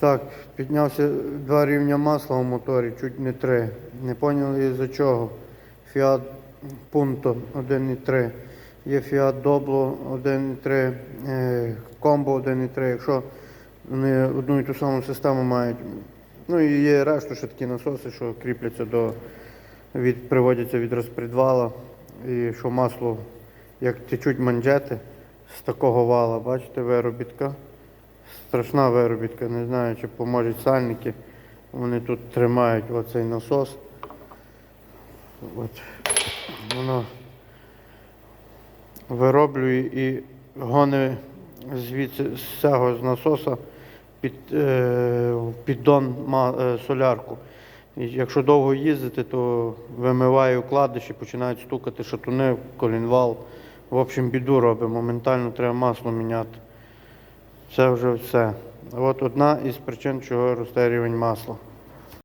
Так, піднявся два рівня масла в моторі, чуть не три. Не поняли із-за чого. Fiat Punto 1.3. Є Fiat Doblo 1.3, е, Combo 1.3. Якщо вони одну і ту саму систему мають. Ну і є решту ще такі насоси, що кріпляться до від, приводяться від розпредвала. І що масло, як течуть манжети з такого вала, бачите, виробітка. Страшна виробітка, не знаю, чи поможуть сальники. Вони тут тримають оцей насос. От. Воно вироблює і гони звідси з цього з насоса під е, піддон е, солярку. І якщо довго їздити, то вимиває вкладиші, починають стукати шатуни, колінвал. В общем, біду робить. Моментально треба масло міняти. Це вже все. От одна із причин, чого росте масла.